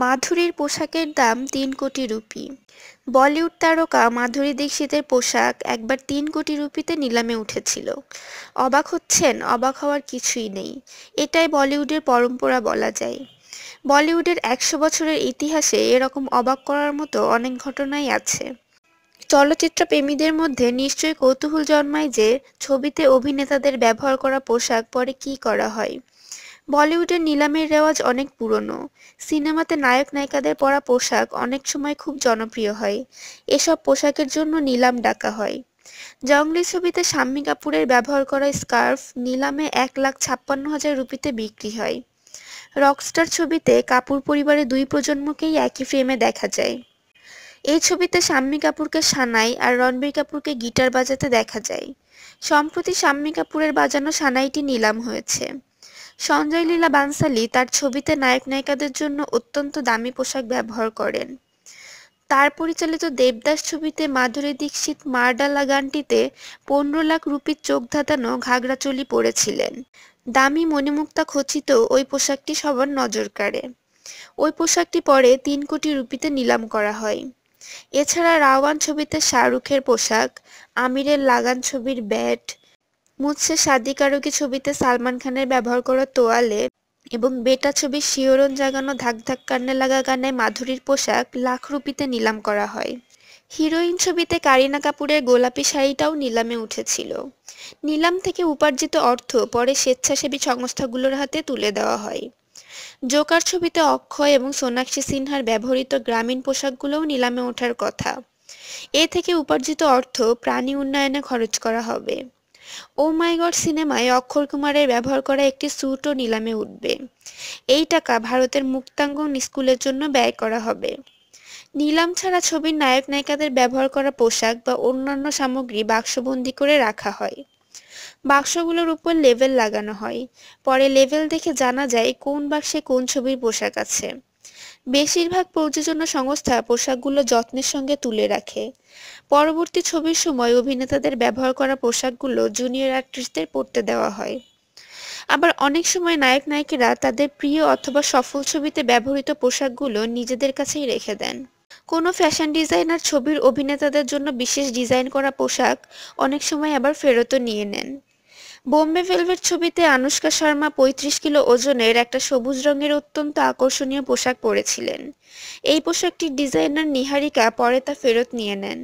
মাধুরীর পোশাকের দাম তিন কোটি রুপি। বলিউড তারকা মাধুরী দীক্ষিতের পোশাক একবার তিন কোটি রুপিতে নিলামে উঠেছিল। অবাক হচ্ছেন, অবাক হওয়ার কিছুই নেই। এটাই বলিউডের পরম্পরা বলা যায়। বলিউডের একশো বছরের ইতিহাসে এরকম অবাক করার মতো অনেক ঘটনাই আছে। চলচ্চিত্র প্রেমীদের মধ্যে নিশ্চয়ই কৌতূহল জন্মায় যে ছবিতে অভিনেতাদের ব্যবহার করা পোশাক পরে কি করা হয়। বলিউডের নিলামের রেওয়াজ অনেক পুরনো। সিনেমাতে নায়ক নায়িকাদের পরা পোশাক অনেক সময় খুব জনপ্রিয় হয়। এসব পোশাকের জন্য নিলাম ডাকা হয়। জঙ্গলি ছবিতে শাম্মী কাপুরের ব্যবহার করা স্কার্ফ নিলামে এক লাখ ছাপ্পান্ন হাজার রুপিতে বিক্রি হয়। রকস্টার ছবিতে কাপুর পরিবারের দুই প্রজন্মকেই একই ফ্রেমে দেখা যায়। এই ছবিতে শাম্মী কাপুরকে সানাই আর রণবীর কাপুরকে গিটার বাজাতে দেখা যায়। সম্প্রতি শাম্মী কাপুরের বাজানো সানাইটি নিলাম হয়েছে। সঞ্জয় লীলা বানসালি তার ছবিতে নায়ক নায়িকাদের জন্য অত্যন্ত দামি পোশাক ব্যবহার করেন। তার পরিচালিত দেবদাস ছবিতে মাধুরী দীক্ষিত মারডালা গানটিতে পনেরো লাখ রুপির চোখ ধাঁধানো ঘাগড়াচলি পরেছিলেন। দামি মণিমুক্তা খচিত ওই পোশাকটি সবার নজর কাড়ে। ওই পোশাকটি পরে তিন কোটি রুপিতে নিলাম করা হয়। এছাড়া রাওয়ান ছবিতে শাহরুখের পোশাক, আমিরের লাগান ছবির ব্যাট মুচ্ছে শাদি কারকি ছবিতে সালমান খানের ব্যবহার করা তোয়ালে এবং বেটা ছবির শিহরণ জাগানো ধাক ধাক কান্নে লাগা গানে মাধুরীর পোশাক লাখ রুপিতে নিলাম করা হয়। হিরোইন ছবিতে কারিনা কাপুরের গোলাপি শাড়িটাও নিলামে উঠেছিল। নিলাম থেকে উপার্জিত অর্থ পরে স্বেচ্ছাসেবী সংস্থাগুলোর হাতে তুলে দেওয়া হয়। জোকার ছবিতে অক্ষয় এবং সোনাক্ষী সিনহার ব্যবহৃত গ্রামীণ পোশাকগুলোও নিলামে ওঠার কথা। এ থেকে উপার্জিত অর্থ প্রাণী উন্নয়নে খরচ করা হবে। ও মাই গড সিনেমায় অক্ষর কুমারের ব্যবহার করা একটি স্যুটও নিলামে উঠবে। এই টাকা ভারতের মুক্তাঙ্গন স্কুলের জন্য ব্যয় করা হবে। নিলাম ছাড়া ছবির নায়ক নায়িকাদের ব্যবহার করা পোশাক বা অন্যান্য সামগ্রী বাক্সবন্দি করে রাখা হয়। বাক্সগুলোর উপর লেভেল লাগানো হয়। পরে লেভেল দেখে জানা যায় কোন বাক্সে কোন ছবির পোশাক আছে। বেশিরভাগ প্রযোজনা সংস্থা পোশাকগুলো যত্নের সঙ্গে তুলে রাখে। পরবর্তী ছবির সময় অভিনেতাদের ব্যবহার করা পোশাকগুলো জুনিয়র আর্টিস্টদের পরতে দেওয়া হয়। আবার অনেক সময় নায়ক, নায়িকারা তাদের প্রিয় অথবা সফল ছবিতে ব্যবহৃত পোশাকগুলো নিজেদের কাছেই রেখে দেন। কোনো ফ্যাশন ডিজাইনার ছবির অভিনেতাদের জন্য বিশেষ ডিজাইন করা পোশাক অনেক সময় আবার ফেরতও নিয়ে নেন। বোম্বে ভেলভেট ছবিতে আনুষ্কা শর্মা পঁয়ত্রিশ কিলো ওজনের একটা সবুজ রঙের অত্যন্ত আকর্ষণীয় পোশাক পরেছিলেন। এই পোশাকটির ডিজাইনার নিহারিকা পরে তা ফেরত নিয়ে নেন।